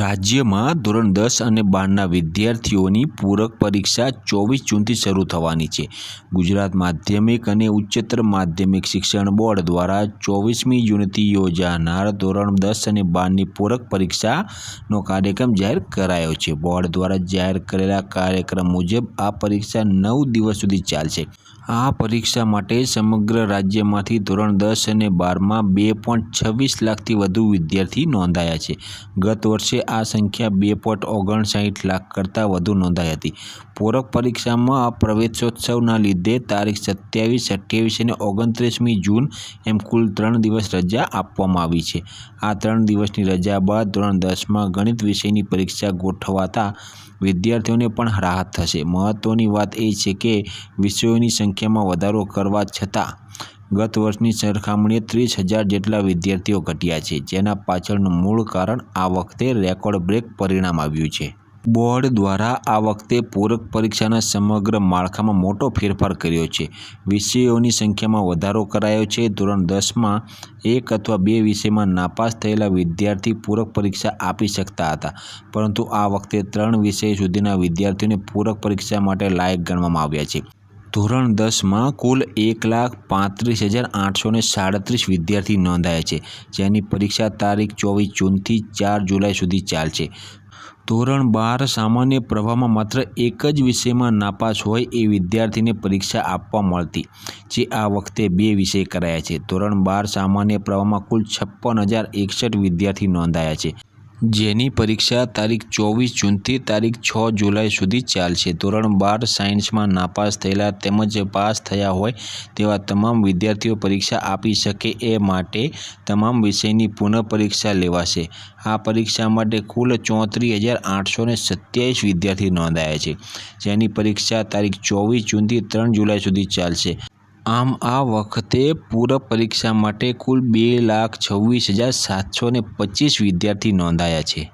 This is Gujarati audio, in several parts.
રાજ્યમાં ધોરણ દસ અને બારના વિદ્યાર્થીઓની પૂરક પરીક્ષા ચોવીસ જૂનથી શરૂ થવાની છે. ગુજરાત માધ્યમિક અને ઉચ્ચતર માધ્યમિક શિક્ષણ બોર્ડ દ્વારા ચોવીસમી જૂનથી યોજાનાર ધોરણ દસ અને બારની પૂરક પરીક્ષાનો કાર્યક્રમ જાહેર કરાયો છે. બોર્ડ દ્વારા જાહેર કરેલા કાર્યક્રમ મુજબ આ પરીક્ષા નવ દિવસ સુધી ચાલશે. આ પરીક્ષા માટે સમગ્ર રાજ્યમાંથી ધોરણ દસ અને બારમાં બે પોઈન્ટ છવ્વીસ લાખથી વધુ વિદ્યાર્થી નોંધાયા છે. ગત વર્ષે આ સંખ્યા બે પોઈન્ટ ઓગણસાઠ લાખ કરતાં વધુ નોંધાઈ હતી. પૂરક પરીક્ષામાં પ્રવેશોત્સવના લીધે તારીખ સત્યાવીસ, અઠ્યાવીસ અને ઓગણત્રીસમી જૂન એમ કુલ ત્રણ દિવસ રજા આપવામાં આવી છે. આ ત્રણ દિવસની રજા બાદ ધોરણ દસમાં ગણિત વિષયની પરીક્ષા ગોઠવાતા વિદ્યાર્થીઓને પણ રાહત થશે. મહત્ત્વની વાત એ છે કે વિષયોની સંખ્યામાં વધારો કરવા છતાં ગત વર્ષની સરખામણીએ ત્રીસ હજાર જેટલા વિદ્યાર્થીઓ ઘટ્યા છે, જેના પાછળનું મૂળ કારણ આ વખતે રેકોર્ડ બ્રેક પરિણામ આવ્યું છે. બોર્ડ દ્વારા આ વખતે પૂરક પરીક્ષાના સમગ્ર માળખામાં મોટો ફેરફાર કર્યો છે. વિષયોની સંખ્યામાં વધારો કરાયો છે. ધોરણ દસમાં એક અથવા બે વિષયમાં નાપાસ થયેલા વિદ્યાર્થી પૂરક પરીક્ષા આપી શકતા હતા, પરંતુ આ વખતે ત્રણ વિષય સુધીના વિદ્યાર્થીઓને પૂરક પરીક્ષા માટે લાયક ગણવામાં આવ્યા છે. ધોરણ દસમાં કુલ એક લાખ પાંત્રીસ હજાર આઠસો ને સાડત્રીસ વિદ્યાર્થી નોંધાયા છે, જેની પરીક્ષા તારીખ ચોવીસ જૂનથી ચાર જુલાઈ સુધી ચાલશે. ધોરણ બાર સામાન્ય પ્રવાહમાં માત્ર એક જ વિષયમાં નાપાસ હોય એ વિદ્યાર્થીને પરીક્ષા આપવા મળતી, જે આ વખતે બે વિષય કરાયા છે. ધોરણ બાર સામાન્ય પ્રવાહમાં કુલ છપ્પન હજાર એકસઠ વિદ્યાર્થી નોંધાયા છે. જેની પરીક્ષા તારીખ ચોવીસ જૂનથી તારીખ છ જુલાઈ સુધી ચાલશે. ધોરણ બાર સાયન્સમાં નાપાસ થયેલા તેમજ પાસ થયા હોય તેવા તમામ વિદ્યાર્થીઓ પરીક્ષા આપી શકે એ માટે તમામ વિષયની પુનઃ પરીક્ષા લેવાશે. આ પરીક્ષા માટે કુલ ચોત્રીસ હજાર આઠસો ને સત્યાવીસ વિદ્યાર્થી નોંધાયા છે. જેની પરીક્ષા તારીખ ચોવીસ જૂનથી ત્રણ જુલાઈ સુધી ચાલશે. આમ આ વખતે પૂરક પરીક્ષા માટે કુલ બે લાખ છવ્વીસ હજાર સાતસો ને પચીસ વિદ્યાર્થી નોંધાયા છે.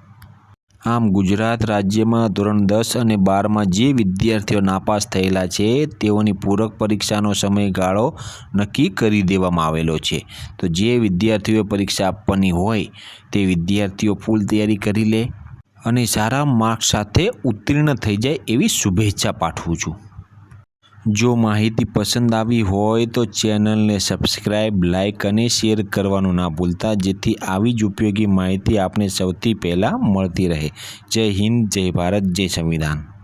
આમ ગુજરાત રાજ્યમાં ધોરણ દસ અને બારમાં જે વિદ્યાર્થીઓ નાપાસ થયેલા છે, તેઓની પૂરક પરીક્ષાનો સમયગાળો નક્કી કરી દેવામાં આવેલો છે. તો જે વિદ્યાર્થીઓએ પરીક્ષા આપવાની હોય, તે વિદ્યાર્થીઓ ફૂલ તૈયારી કરી લે. અને સારા માર્ક્સ સાથે ઉત્તીર્ણ થઈ જાય એવી શુભેચ્છા પાઠવું છું. જો માહિતી પસંદ આવી હોય તો ચેનલને સબસ્ક્રાઈબ લાઇક અને શેર કરવાનું ના ભૂલતા, જેથી આવી જ ઉપયોગી માહિતી આપને સૌથી પહેલાં મળતી રહે. જય હિન્દ, જય ભારત, જય સંવિધાન.